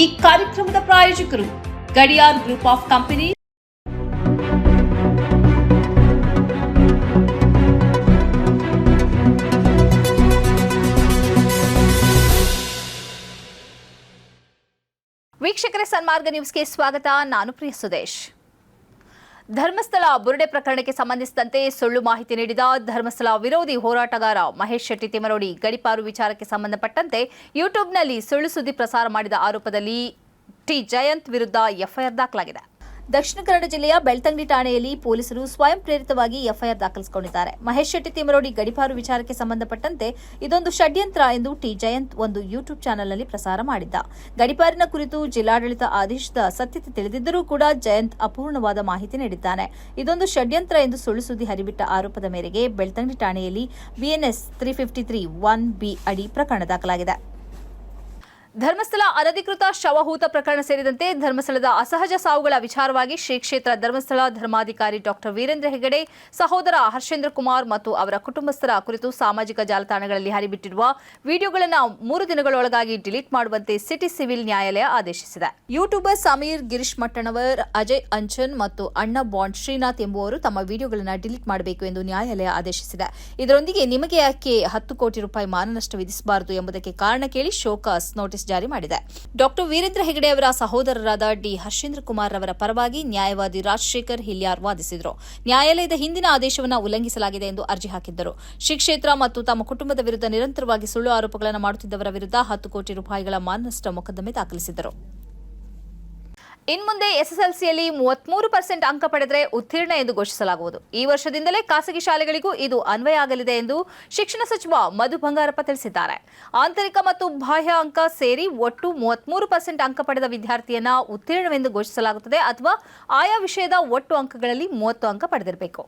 ಈ ಕಾರ್ಯಕ್ರಮದ ಪ್ರಾಯೋಜಕರು ಗಡಿಯಾರ್ ಗ್ರೂಪ್ ಆಫ್ ಕಂಪನಿ ವೀಕ್ಷಕರ ಸನ್ಮಾರ್ಗ ನ್ಯೂಸ್ಗೆ ಸ್ವಾಗತ. ನಾನು ಪ್ರಿಯ ಸುದೇಶ್. ಧರ್ಮಸ್ಥಳ ಬುರುಡೆ ಪ್ರಕರಣಕ್ಕೆ ಸಂಬಂಧಿಸಿದಂತೆ ಸುಳ್ಳು ಮಾಹಿತಿ ನೀಡಿದ ಧರ್ಮಸ್ಥಳ ವಿರೋಧಿ ಹೋರಾಟಗಾರ ಮಹೇಶ್ ಶೆಟ್ಟಿ ತಿಮರೋಡಿ ಗಡಿಪಾರು ವಿಚಾರಕ್ಕೆ ಸಂಬಂಧಪಟ್ಟಂತೆ ಯೂಟ್ಯೂಬ್ನಲ್ಲಿ ಸುಳ್ಳು ಸುದ್ದಿ ಪ್ರಸಾರ ಮಾಡಿದ ಆರೋಪದಲ್ಲಿ ಟಿ. ಜಯಂತ್ ವಿರುದ್ಧ ಎಫ್ಐಆರ್ ದಾಖಲಾಗಿದೆ. ದಕ್ಷಿಣ ಕನ್ನಡ ಜಿಲ್ಲೆಯ ಬೆಳ್ತಂಗಡಿ ಠಾಣೆಯಲ್ಲಿ ಪೊಲೀಸರು ಸ್ವಯಂ ಪ್ರೇರಿತವಾಗಿ ಎಫ್ಐಆರ್ ದಾಖಲಿಸಿಕೊಂಡಿದ್ದಾರೆ. ಮಹೇಶ್ ಶೆಟ್ಟಿ ತಿಮರೋಡಿ ಗಡಿಪಾರು ವಿಚಾರಕ್ಕೆ ಸಂಬಂಧಪಟ್ಟಂತೆ ಇದೊಂದು ಷಡ್ಯಂತ್ರ ಎಂದು ಟಿ. ಜಯಂತ್ ಒಂದು ಯೂಟ್ಯೂಬ್ ಚಾನೆಲ್ನಲ್ಲಿ ಪ್ರಸಾರ ಮಾಡಿದ್ದ. ಗಡಿಪಾರಿನ ಕುರಿತು ಜಿಲ್ಲಾಡಳಿತ ಆದೇಶದ ಸತ್ಯತೆ ತಿಳಿದಿದ್ದರೂ ಕೂಡ ಜಯಂತ್ ಅಪೂರ್ಣವಾದ ಮಾಹಿತಿ ನೀಡಿದ್ದಾನೆ. ಇದೊಂದು ಷಡ್ಯಂತ್ರ ಎಂದು ಸುಳ್ಳು ಸುದ್ದಿ ಹರಿಬಿಟ್ಟ ಆರೋಪದ ಮೇರೆಗೆ ಬೆಳ್ತಂಗಡಿ ಠಾಣೆಯಲ್ಲಿ BNS three fifty three one B ಅಡಿ ಪ್ರಕರಣ ದಾಖಲಾಗಿದೆ. ಧರ್ಮಸ್ಥಳ ಅನಧಿಕೃತ ಶವಹೂತ ಪ್ರಕರಣ ಸೇರಿದಂತೆ ಧರ್ಮಸ್ಥಳದ ಅಸಹಜ ಸಾವುಗಳ ವಿಚಾರವಾಗಿ ಶ್ರೀ ಕ್ಷೇತ್ರ ಧರ್ಮಸ್ಥಳ ಧರ್ಮಾಧಿಕಾರಿ ಡಾಕ್ಟರ್ ವೀರೇಂದ್ರ ಹೆಗಡೆ, ಸಹೋದರ ಹರ್ಷೇಂದ್ರ ಕುಮಾರ್ ಮತ್ತು ಅವರ ಕುಟುಂಬಸ್ಥರ ಕುರಿತು ಸಾಮಾಜಿಕ ಜಾಲತಾಣಗಳಲ್ಲಿ ಹರಿಬಿಟ್ಟಿರುವ ವಿಡಿಯೋಗಳನ್ನು ಮೂರು ದಿನಗಳೊಳಗಾಗಿ ಡಿಲೀಟ್ ಮಾಡುವಂತೆ ಸಿಟಿ ಸಿವಿಲ್ ನ್ಯಾಯಾಲಯ ಆದೇಶಿಸಿದೆ. ಯೂಟ್ಯೂಬರ್ ಸಮೀರ್ ಗಿರೀಶ್ ಮಟ್ಟಣವರ್ ಅಜಯ್ ಅಂಚನ್ ಮತ್ತು ಅಣ್ಣ ಬಾಂಡ್ ಶ್ರೀನಾಥ್ ಎಂಬುವರು ತಮ್ಮ ವಿಡಿಯೋಗಳನ್ನು ಡಿಲೀಟ್ ಮಾಡಬೇಕು ಎಂದು ನ್ಯಾಯಾಲಯ ಆದೇಶಿಸಿದೆ. ಇದರೊಂದಿಗೆ ನಿಮಗೆ ಯಾಕೆ ಹತ್ತು ಕೋಟಿ ರೂಪಾಯಿ ಮಾನನಷ್ಟ ವಿಧಿಸಬಾರದು ಎಂಬುದಕ್ಕೆ ಕಾರಣ ಕೇಳಿ ಶೋಕಾಸ್ ನೋಟಿಸ್ ಜಾರಿ ಮಾಡಿದೆ. ಡಾಕ್ಟರ್ ವೀರೇಂದ್ರ ಹೆಗಡೆ ಅವರ ಸಹೋದರರಾದ ಡಿ. ಹರ್ಷೇಂದ್ರ ಕುಮಾರ್ ಅವರ ಪರವಾಗಿ ನ್ಯಾಯವಾದಿ ರಾಜಶೇಖರ್ ಹಿಲಿಯಾರ್ ವಾದಿಸಿದರು. ನ್ಯಾಯಾಲಯದ ಹಿಂದಿನ ಆದೇಶವನ್ನು ಉಲ್ಲಂಘಿಸಲಾಗಿದೆ ಎಂದು ಅರ್ಜಿ ಹಾಕಿದ್ದರು. ಶ್ರೀಕ್ಷೇತ್ರ ಮತ್ತು ತಮ್ಮ ಕುಟುಂಬದ ವಿರುದ್ಧ ನಿರಂತರವಾಗಿ ಸುಳ್ಳು ಆರೋಪಗಳನ್ನು ಮಾಡುತ್ತಿದ್ದವರ ವಿರುದ್ಧ ಹತ್ತು ಕೋಟಿ ರೂಪಾಯಿಗಳ ಮಾನನಷ್ಟ ಮೊಕದ್ದಮೆ ದಾಖಲಿಸಿದರು ಇನ್ಮುಂದೆ ಎಸ್ಎಸ್ಎಲ್ಸಿಯಲ್ಲಿ ಮೂವತ್ಮೂರು ಪರ್ಸೆಂಟ್ ಅಂಕ ಪಡೆದರೆ ಉತ್ತೀರ್ಣ ಎಂದು ಘೋಷಿಸಲಾಗುವುದು. ಈ ವರ್ಷದಿಂದಲೇ ಖಾಸಗಿ ಶಾಲೆಗಳಿಗೂ ಇದು ಅನ್ವಯ ಆಗಲಿದೆ ಎಂದು ಶಿಕ್ಷಣ ಸಚಿವ ಮಧು ಬಂಗಾರಪ್ಪ ತಿಳಿಸಿದ್ದಾರೆ. ಆಂತರಿಕ ಮತ್ತು ಬಾಹ್ಯ ಅಂಕ ಸೇರಿ ಒಟ್ಟು ಮೂವತ್ಮೂರು ಪರ್ಸೆಂಟ್ ಅಂಕ ಪಡೆದ ವಿದ್ಯಾರ್ಥಿಯನ್ನ ಉತ್ತೀರ್ಣವೆಂದು ಘೋಷಿಸಲಾಗುತ್ತದೆ ಅಥವಾ ಆಯಾ ವಿಷಯದ ಒಟ್ಟು ಅಂಕಗಳಲ್ಲಿ ಮೂವತ್ತು ಅಂಕ ಪಡೆದಿರಬೇಕು.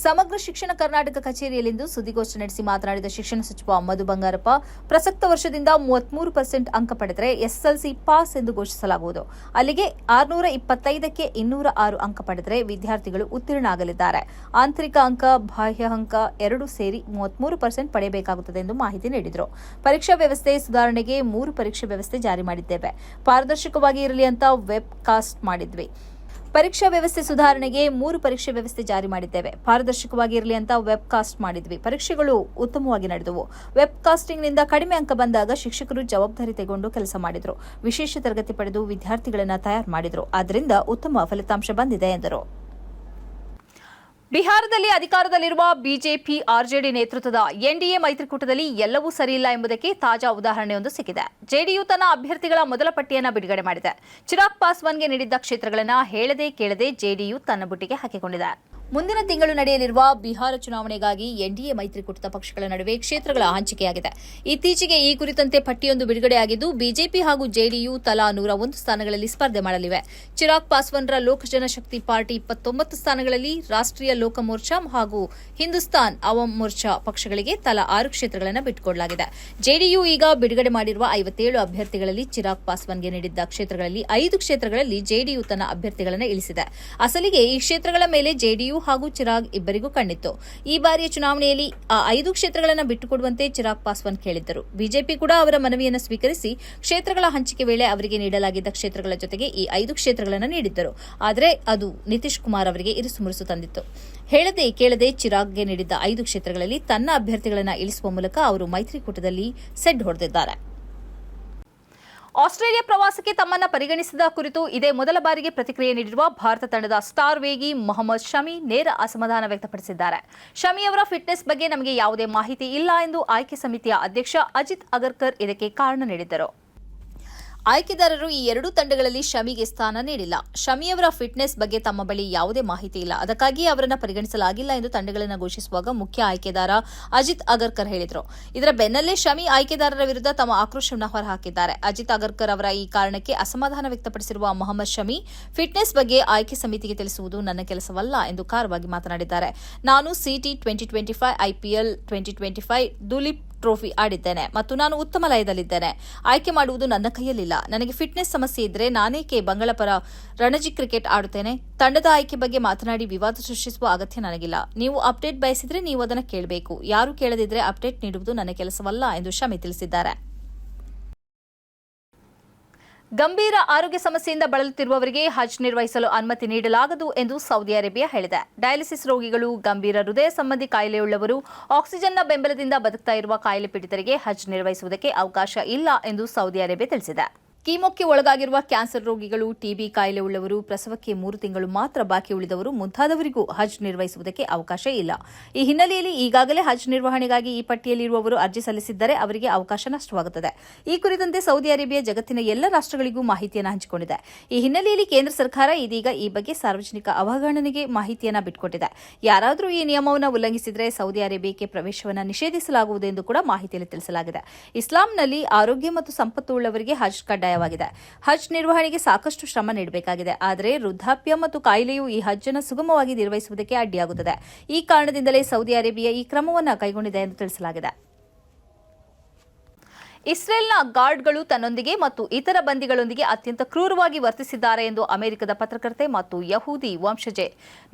ಸಮಗ್ರ ಶಿಕ್ಷಣ ಕರ್ನಾಟಕ ಕಚೇರಿಯಲ್ಲಿಂದು ಸುದ್ದಿಗೋಷ್ಠಿ ನಡೆಸಿ ಮಾತನಾಡಿದ ಶಿಕ್ಷಣ ಸಚಿವ ಮಧು ಬಂಗಾರಪ್ಪ, ಪ್ರಸಕ್ತ ವರ್ಷದಿಂದ ಮೂವತ್ಮೂರು ಪರ್ಸೆಂಟ್ ಅಂಕ ಪಡೆದರೆ ಎಸ್ಎಲ್ಸಿ ಪಾಸ್ ಎಂದು ಘೋಷಿಸಲಾಗುವುದು. ಅಲ್ಲಿಗೆ ಆರುನೂರ ಇಪ್ಪತ್ತೈದಕ್ಕೆ ಇನ್ನೂರ ಆರು ಅಂಕ ಪಡೆದರೆ ವಿದ್ಯಾರ್ಥಿಗಳು ಉತ್ತೀರ್ಣ ಆಗಲಿದ್ದಾರೆ ಆಂತರಿಕ ಅಂಕ, ಬಾಹ್ಯ ಅಂಕ ಎರಡು ಸೇರಿ ಮೂವತ್ಮೂರು ಪರ್ಸೆಂಟ್ ಪಡೆಯಬೇಕಾಗುತ್ತದೆ ಎಂದು ಮಾಹಿತಿ ನೀಡಿದರು. ಪರೀಕ್ಷಾ ವ್ಯವಸ್ಥೆ ಸುಧಾರಣೆಗೆ ಮೂರು ಪರೀಕ್ಷೆ ವ್ಯವಸ್ಥೆ ಜಾರಿ ಮಾಡಿದ್ದೇವೆ. ಪಾರದರ್ಶಕವಾಗಿ ಇರಲಿ ಅಂತ ವೆಬ್ ಕಾಸ್ಟ್ ಮಾಡಿದ್ವಿ. ಪರೀಕ್ಷಾ ವ್ಯವಸ್ಥೆ ಸುಧಾರಣೆಗೆ ಮೂರು ಪರೀಕ್ಷೆ ವ್ಯವಸ್ಥೆ ಜಾರಿ ಮಾಡಿದ್ದೇವೆ. ಪಾರದರ್ಶಕವಾಗಿ ಇರಲಿ ಅಂತ ವೆಬ್ ಕಾಸ್ಟ್ ಮಾಡಿದ್ವಿ. ಪರೀಕ್ಷೆಗಳು ಉತ್ತಮವಾಗಿ ನಡೆದವು. ವೆಬ್ ಕಾಸ್ಟಿಂಗ್ನಿಂದ ಕಡಿಮೆ ಅಂಕ ಬಂದಾಗ ಶಿಕ್ಷಕರು ಜವಾಬ್ದಾರಿ ತೆಗೆದುಕೊಂಡು ಕೆಲಸ ಮಾಡಿದರು. ವಿಶೇಷ ತರಗತಿ ಪಡೆದು ವಿದ್ಯಾರ್ಥಿಗಳನ್ನು ತಯಾರು ಮಾಡಿದರು. ಆದ್ದರಿಂದ ಉತ್ತಮ ಫಲಿತಾಂಶ ಬಂದಿದೆ ಎಂದರು. ಬಿಹಾರದಲ್ಲಿ ಅಧಿಕಾರದಲ್ಲಿರುವ ಬಿಜೆಪಿ, ಆರ್ಜೆಡಿ ನೇತೃತ್ವದ ಎನ್ಡಿಎ ಮೈತ್ರಿಕೂಟದಲ್ಲಿ ಎಲ್ಲವೂ ಸರಿಯಿಲ್ಲ ಎಂಬುದಕ್ಕೆ ತಾಜಾ ಉದಾಹರಣೆಯೊಂದು ಸಿಕ್ಕಿದೆ. ಜೆಡಿಯು ತನ್ನ ಅಭ್ಯರ್ಥಿಗಳ ಮೊದಲ ಪಟ್ಟಿಯನ್ನು ಬಿಡುಗಡೆ ಮಾಡಿದೆ. ಚಿರಾಗ್ ಪಾಸ್ವಾನ್ಗೆ ನೀಡಿದ್ದ ಕ್ಷೇತ್ರಗಳನ್ನು ಹೇಳದೆ ಕೇಳದೆ ಜೆಡಿಯು ತನ್ನ ಬುಟ್ಟಿಗೆ ಹಾಕಿಕೊಂಡಿದೆ. ಮುಂದಿನ ತಿಂಗಳು ನಡೆಯಲಿರುವ ಬಿಹಾರ ಚುನಾವಣೆಗಾಗಿ ಎನ್ಡಿಎ ಮೈತ್ರಿಕೂಟದ ಪಕ್ಷಗಳ ನಡುವೆ ಕ್ಷೇತ್ರಗಳ ಹಂಚಿಕೆಯಾಗಿದೆ. ಇತ್ತೀಚೆಗೆ ಈ ಕುರಿತಂತೆ ಪಟ್ಟಿಯೊಂದು ಬಿಡುಗಡೆಯಾಗಿದ್ದು, ಬಿಜೆಪಿ ಹಾಗೂ ಜೆಡಿಯು ತಲಾ ನೂರ ಒಂದು ಸ್ಥಾನಗಳಲ್ಲಿ ಸ್ಪರ್ಧೆ ಮಾಡಲಿವೆ. ಚಿರಾಗ್ ಪಾಸ್ವಾನ್ರ ಲೋಕ ಜನಶಕ್ತಿ ಪಾರ್ಟಿ ಇಪ್ಪತ್ತೊಂಬತ್ತು ಸ್ಥಾನಗಳಲ್ಲಿ ರಾಷ್ಟ್ರೀಯ ಲೋಕ ಮೋರ್ಚಾ ಹಾಗೂ ಹಿಂದೂಸ್ತಾನ್ ಅವಾಮ್ ಮೋರ್ಚಾ ಪಕ್ಷಗಳಿಗೆ ತಲಾ ಆರು ಕ್ಷೇತ್ರಗಳನ್ನು ಬಿಟ್ಟುಕೊಡಲಾಗಿದೆ. ಜೆಡಿಯು ಈಗ ಬಿಡುಗಡೆ ಮಾಡಿರುವ ಐವತ್ತೇಳು ಅಭ್ಯರ್ಥಿಗಳಲ್ಲಿ ಚಿರಾಗ್ ಪಾಸ್ವಾನ್ಗೆ ನೀಡಿದ್ದ ಕ್ಷೇತ್ರಗಳಲ್ಲಿ ಐದು ಕ್ಷೇತ್ರಗಳಲ್ಲಿ ಜೆಡಿಯು ತನ್ನ ಅಭ್ಯರ್ಥಿಗಳನ್ನು ಇಳಿಸಿದೆ. ಅಸಲಿಗೆ ಈ ಕ್ಷೇತ್ರಗಳ ಮೇಲೆ ಜೆಡಿಯು ಹಾಗೂ ಚಿರಾಗ್ ಇಬ್ಬರಿಗೂ ಕಣ್ಣಿತ್ತು. ಈ ಬಾರಿಯ ಚುನಾವಣೆಯಲ್ಲಿ ಆ ಐದು ಕ್ಷೇತ್ರಗಳನ್ನು ಬಿಟ್ಟುಕೊಡುವಂತೆ ಚಿರಾಗ್ ಪಾಸ್ವಾನ್ ಕೇಳಿದ್ದರು. ಬಿಜೆಪಿ ಕೂಡ ಅವರ ಮನವಿಯನ್ನು ಸ್ವೀಕರಿಸಿ ಕ್ಷೇತ್ರಗಳ ಹಂಚಿಕೆ ವೇಳೆ ಅವರಿಗೆ ನೀಡಲಾಗಿದ್ದ ಕ್ಷೇತ್ರಗಳ ಜೊತೆಗೆ ಈ ಐದು ಕ್ಷೇತ್ರಗಳನ್ನು ನೀಡಿದ್ದರು. ಆದರೆ ಅದು ನಿತೀಶ್ ಕುಮಾರ್ ಅವರಿಗೆ ಇರಿಸುಮುರುಸು ತಂದಿತ್ತು. ಹೇಳದೆ ಕೇಳದೆ ಚಿರಾಗ್ಗೆ ನೀಡಿದ್ದ ಐದು ಕ್ಷೇತ್ರಗಳಲ್ಲಿ ತನ್ನ ಅಭ್ಯರ್ಥಿಗಳನ್ನು ಇಳಿಸುವ ಮೂಲಕ ಅವರು ಮೈತ್ರಿಕೂಟದಲ್ಲಿ ಸೆಡ್ ಹೊಡೆದಿದ್ದಾರೆ. ಆಸ್ಟ್ರೇಲಿಯಾ ಪ್ರವಾಸಕ್ಕೆ ತಮ್ಮನ್ನ ಪರಿಗಣಿಸಿದ ಕುರಿತು ಇದೇ ಮೊದಲ ಬಾರಿಗೆ ಪ್ರತಿಕ್ರಿಯೆ ನೀಡಿರುವ ಭಾರತ ತಂಡದ ಸ್ಟಾರ್ ವೇಗಿ ಮೊಹಮ್ಮದ್ ಶಮಿ ನೇರ ಅಸಮಾಧಾನ ವ್ಯಕ್ತಪಡಿಸಿದ್ದಾರೆ. ಶಮಿ ಅವರ ಫಿಟ್ನೆಸ್ ಬಗ್ಗೆ ನಮಗೆ ಯಾವುದೇ ಮಾಹಿತಿ ಇಲ್ಲ ಎಂದು ಆಯ್ಕೆ ಸಮಿತಿಯ ಅಧ್ಯಕ್ಷ ಅಜಿತ್ ಅಗರ್ಕರ್ ಇದಕ್ಕೆ ಕಾರಣ ನೀಡಿದ್ದರು. ಆಯ್ಕೆದಾರರು ಈ ಎರಡೂ ತಂಡಗಳಲ್ಲಿ ಶಮಿಗೆ ಸ್ಥಾನ ನೀಡಿಲ್ಲ. ಶಮಿಯವರ ಫಿಟ್ನೆಸ್ ಬಗ್ಗೆ ತಮ್ಮ ಬಳಿ ಯಾವುದೇ ಮಾಹಿತಿ ಇಲ್ಲ. ಅದಕ್ಕಾಗಿ ಅವರನ್ನು ಪರಿಗಣಿಸಲಾಗಿಲ್ಲ ಎಂದು ತಂಡಗಳನ್ನು ಘೋಷಿಸುವಾಗ ಮುಖ್ಯ ಆಯ್ಕೆದಾರ ಅಜಿತ್ ಅಗರ್ಕರ್ ಹೇಳಿದರು. ಇದರ ಬೆನ್ನಲ್ಲೇ ಶಮಿ ಆಯ್ಕೆದಾರರ ವಿರುದ್ಧ ತಮ್ಮ ಆಕ್ರೋಶವನ್ನು ಹೊರಹಾಕಿದ್ದಾರೆ. ಅಜಿತ್ ಅಗರ್ಕರ್ ಅವರ ಈ ಕಾರಣಕ್ಕೆ ಅಸಮಾಧಾನ ವ್ಯಕ್ತಪಡಿಸಿರುವ ಮೊಹಮ್ಮದ್ ಶಮಿ ಫಿಟ್ನೆಸ್ ಬಗ್ಗೆ ಆಯ್ಕೆ ಸಮಿತಿಗೆ ತಿಳಿಸುವುದು ನನ್ನ ಕೆಲಸವಲ್ಲ ಎಂದು ಖಾರವಾಗಿ ಮಾತನಾಡಿದ್ದಾರೆ. ನಾನು city twenty twenty five IPL twenty twenty five, Duleep Trophy ಆಡಿದ್ದೇನೆ ಮತ್ತು ನಾನು ಉತ್ತಮ ಲಯದಲ್ಲಿದ್ದೇನೆ. ಆಯ್ಕೆ ಮಾಡುವುದು ನನ್ನ ಕೈಯಲ್ಲಿಲ್ಲ. ನನಗೆ ಫಿಟ್ನೆಸ್ ಸಮಸ್ಯೆ ಇದ್ರೆ ನಾನೇಕೆ ಬಂಗಳ ಪರ ರಣಜಿ ಕ್ರಿಕೆಟ್ ಆಡುತ್ತೇನೆ? ತಂಡದ ಆಯ್ಕೆ ಬಗ್ಗೆ ಮಾತನಾಡಿ ವಿವಾದ ಸೃಷ್ಟಿಸುವ ಅಗತ್ಯ ನನಗಿಲ್ಲ. ನೀವು ಅಪ್ಡೇಟ್ ಬಯಸಿದ್ರೆ ನೀವು ಅದನ್ನು ಕೇಳಬೇಕು. ಯಾರು ಕೇಳದಿದ್ರೆ ಅಪ್ಡೇಟ್ ನೀಡುವುದು ನನ್ನ ಕೆಲಸವಲ್ಲ ಎಂದು ಶಮಿ ತಿಳಿಸಿದ್ದಾರೆ. ಗಂಭೀರ ಆರೋಗ್ಯ ಸಮಸ್ಯೆಯಿಂದ ಬಳಲುತ್ತಿರುವವರಿಗೆ ಹಜ್ ನಿರ್ವಹಿಸಲು ಅನುಮತಿ ನೀಡಲಾಗದು ಎಂದು ಸೌದಿ ಅರೇಬಿಯಾ ಹೇಳಿದೆ. ಡಯಾಲಿಸಿಸ್ ರೋಗಿಗಳು ಗಂಭೀರ ಹೃದಯ ಸಂಬಂಧಿ ಕಾಯಿಲೆಯುಳ್ಳವರು ಆಕ್ಸಿಜನ್ನ ಬೆಂಬಲದಿಂದ ಬದುಕ್ತಾ ಇರುವ ಕಾಯಿಲೆ ಪೀಡಿತರಿಗೆ ಹಜ್ ನಿರ್ವಹಿಸುವುದಕ್ಕೆ ಅವಕಾಶ ಇಲ್ಲ ಎಂದು ಸೌದಿ ಅರೇಬಿಯಾ ತಿಳಿಸಿದೆ. ಕೀಮೋಕ್ಕೆ ಒಳಗಾಗಿರುವ ಕ್ಯಾನ್ಸರ್ ರೋಗಿಗಳು ಟಿಬಿ ಕಾಯಿಲೆ ಉಳ್ಳವರು, ಪ್ರಸವಕ್ಕೆ ಮೂರು ತಿಂಗಳು ಮಾತ್ರ ಬಾಕಿ ಉಳಿದವರು, ಮುಂತಾದವರಿಗೂ ಹಜ್ ನಿರ್ವಹಿಸುವುದಕ್ಕೆ ಅವಕಾಶ ಇಲ್ಲ. ಈ ಹಿನ್ನೆಲೆಯಲ್ಲಿ ಈಗಾಗಲೇ ಹಜ್ ನಿರ್ವಹಣೆಗಾಗಿ ಈ ಪಟ್ಟಿಯಲ್ಲಿರುವವರು ಅರ್ಜಿ ಸಲ್ಲಿಸಿದ್ದರೆ ಅವರಿಗೆ ಅವಕಾಶ ನಷ್ಟವಾಗುತ್ತದೆ. ಈ ಕುರಿತಂತೆ ಸೌದಿ ಅರೇಬಿಯಾ ಜಗತ್ತಿನ ಎಲ್ಲ ರಾಷ್ಟಗಳಿಗೂ ಮಾಹಿತಿಯನ್ನು ಹಂಚಿಕೊಂಡಿದೆ. ಈ ಹಿನ್ನೆಲೆಯಲ್ಲಿ ಕೇಂದ್ರ ಸರ್ಕಾರ ಇದೀಗ ಈ ಬಗ್ಗೆ ಸಾರ್ವಜನಿಕ ಅವಗಣನೆಗೆ ಮಾಹಿತಿಯನ್ನು ಬಿಟ್ಟುಕೊಟ್ಟಿದೆ ಯಾರಾದರೂ ಈ ನಿಯಮವನ್ನು ಉಲ್ಲಂಘಿಸಿದರೆ ಸೌದಿ ಅರೇಬಿಯಾಕ್ಕೆ ಪ್ರವೇಶವನ್ನು ನಿಷೇಧಿಸಲಾಗುವುದು ಎಂದು ಕೂಡ ಮಾಹಿತಿಯಲ್ಲಿ ತಿಳಿಸಲಾಗಿದೆ. ಇಸ್ಲಾಂನಲ್ಲಿ ಆರೋಗ್ಯ ಮತ್ತು ಸಂಪತ್ತು ಉಳ್ಳವರಿಗೆ ಹಜ್ ಕಡ್ಡಾಯವಾಗಿದೆ ಹಜ್ ನಿರ್ವಹಣೆಗೆ ಸಾಕಷ್ಟು ಶ್ರಮ ನೀಡಬೇಕಾಗಿದೆ. ಆದರೆ ವೃದ್ಧಾಪ್ಯ ಮತ್ತು ಕಾಯಿಲೆಯು ಈ ಹಜ್ ಅನ್ನು ಸುಗಮವಾಗಿ ನಿರ್ವಹಿಸುವುದಕ್ಕೆ ಅಡ್ಡಿಯಾಗುತ್ತದೆ. ಈ ಕಾರಣದಿಂದಲೇ ಸೌದಿ ಅರೇಬಿಯಾ ಈ ಕ್ರಮವನ್ನು ಕೈಗೊಂಡಿದೆ ಎಂದು ತಿಳಿಸಲಾಗಿದೆ. ಇಸ್ರೇಲ್ನ ಗಾರ್ಡ್ಗಳು ತನ್ನೊಂದಿಗೆ ಮತ್ತು ಇತರ ಬಂದಿಗಳೊಂದಿಗೆ ಅತ್ಯಂತ ಕ್ರೂರವಾಗಿ ವರ್ತಿಸಿದ್ದಾರೆ ಎಂದು ಅಮೆರಿಕದ ಪತ್ರಕರ್ತೆ ಮತ್ತು ಯಹೂದಿ ವಂಶಜೆ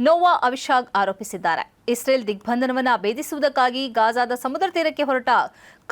ನೋವಾ ಅವಿಶಾಗ್ ಆರೋಪಿಸಿದ್ದಾರೆ. ಇಸ್ರೇಲ್ ದಿಗ್ಬಂಧನವನ್ನು ಭೇದಿಸುವುದಕ್ಕಾಗಿ ಗಾಜಾದ ಸಮುದ್ರ ತೀರಕ್ಕೆ ಹೊರಟ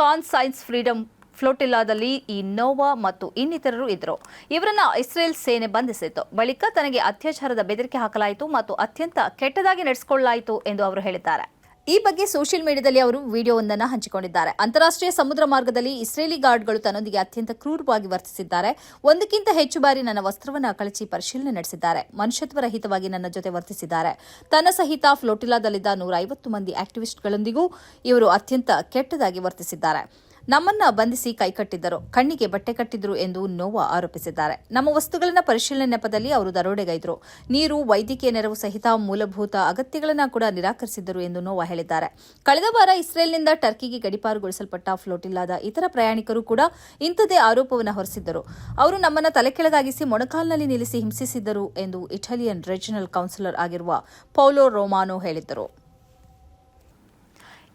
ಕಾನ್ ಸೈನ್ಸ್ ಫ್ರೀಡಂ ಫ್ಲೋಟಿಲ್ಲಾದಲ್ಲಿ ಈ ನೋವಾ ಮತ್ತು ಇನ್ನಿತರರು ಇದ್ದರು. ಇವರನ್ನ ಇಸ್ರೇಲ್ ಸೇನೆ ಬಂಧಿಸಿತ್ತು. ಬಳಿಕ ತನಗೆ ಅತ್ಯಾಚಾರದ ಬೆದರಿಕೆ ಹಾಕಲಾಯಿತು ಮತ್ತು ಅತ್ಯಂತ ಕೆಟ್ಟದಾಗಿ ನಡೆಸಿಕೊಳ್ಳಲಾಯಿತು ಎಂದು ಅವರು ಹೇಳಿದ್ದಾರೆ. ಈ ಬಗ್ಗೆ ಸೋಷಿಯಲ್ ಮೀಡಿಯಾದಲ್ಲಿ ಅವರು ವಿಡಿಯೋವೊಂದನ್ನು ಹಂಚಿಕೊಂಡಿದ್ದಾರೆ. ಅಂತಾರಾಷ್ಟ್ರೀಯ ಸಮುದ್ರ ಮಾರ್ಗದಲ್ಲಿ ಇಸ್ರೇಲಿ ಗಾರ್ಡ್ಗಳು ತನ್ನೊಂದಿಗೆ ಅತ್ಯಂತ ಕ್ರೂರವಾಗಿ ವರ್ತಿಸಿದ್ದಾರೆ. ಒಂದಕ್ಕಿಂತ ಹೆಚ್ಚು ಬಾರಿ ನನ್ನ ವಸ್ತ್ರವನ್ನು ಕಳಚಿ ಪರಿಶೀಲನೆ ನಡೆಸಿದ್ದಾರೆ. ಮನುಷ್ಯತ್ವ ರಹಿತವಾಗಿ ನನ್ನ ಜೊತೆ ವರ್ತಿಸಿದ್ದಾರೆ. ತನ್ನ ಸಹಿತ ಫ್ಲೋಟಿಲಾದಲ್ಲಿದ್ದ ನೂರ ಐವತ್ತು ಮಂದಿ ಆಕ್ಟಿವಿಸ್ಟ್ಗಳೊಂದಿಗೂ ಇವರು ಅತ್ಯಂತ ಕೆಟ್ಟದಾಗಿ ವರ್ತಿಸಿದ್ದಾರೆ. ನಮ್ಮನ್ನ ಬಂಧಿಸಿ ಕೈಕಟ್ಟಿದ್ದರು, ಕಣ್ಣಿಗೆ ಬಟ್ಟೆ ಕಟ್ಟಿದ್ರು ಎಂದು ನೋವಾ ಆರೋಪಿಸಿದ್ದಾರೆ. ನಮ್ಮ ವಸ್ತುಗಳನ್ನ ಪರಿಶೀಲನೆ ನೆಪದಲ್ಲಿ ಅವರು ದರೋಡೆಗೈದರು. ನೀರು, ವೈದ್ಯಕೀಯ ನೆರವು ಸಹಿತ ಮೂಲಭೂತ ಅಗತ್ಯಗಳನ್ನು ಕೂಡ ನಿರಾಕರಿಸಿದ್ದರು ಎಂದು ನೋವಾ ಹೇಳಿದ್ದಾರೆ. ಕಳೆದ ವಾರ ಇಸ್ರೇಲ್ನಿಂದ ಟರ್ಕಿಗೆ ಗಡಿಪಾರುಗೊಳಿಸಲ್ಪಟ್ಟ ಫ್ಲೋಟಿಲ್ಲಾದ ಇತರ ಪ್ರಯಾಣಿಕರು ಕೂಡ ಇಂಥದೇ ಆರೋಪವನ್ನು ಹೊರಿಸಿದ್ದರು. ಅವರು ನಮ್ಮನ್ನ ತಲೆಕೆಳಗಾಗಿಸಿ ಮೊಣಕಾಲ್ನಲ್ಲಿ ನಿಲ್ಲಿಸಿ ಹಿಂಸಿಸಿದ್ದರು ಎಂದು ಇಟಾಲಿಯನ್ ರೀಜನಲ್ ಕೌನ್ಸಿಲರ್ ಆಗಿರುವ ಪೌಲೋ ರೋಮಾನೋ ಹೇಳಿದ್ದರು.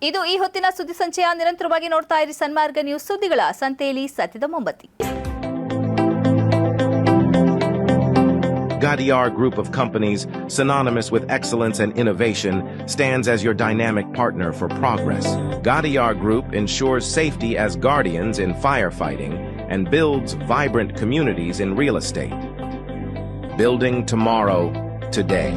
ಇದು ಈ ಹೊತ್ತಿನ ಸುದ್ದಿ ಸಂಚಯ ನಿರಂತರವಾಗಿ ನೋಡ್ತಾ ಇರಿ ಸನ್ಮಾರ್ಗ ನ್ಯೂಸ್ ಸುದ್ದಿಗಳ ಸಂತೆಯಲ್ಲಿ ಸತ್ಯದ ಮೊಂಬತ್ತಿ Gadiar Group of Companies, synonymous with excellence and innovation, stands as your dynamic partner for progress. Gadiar Group ensures safety as guardians in firefighting and builds vibrant communities in real estate. Building tomorrow, today.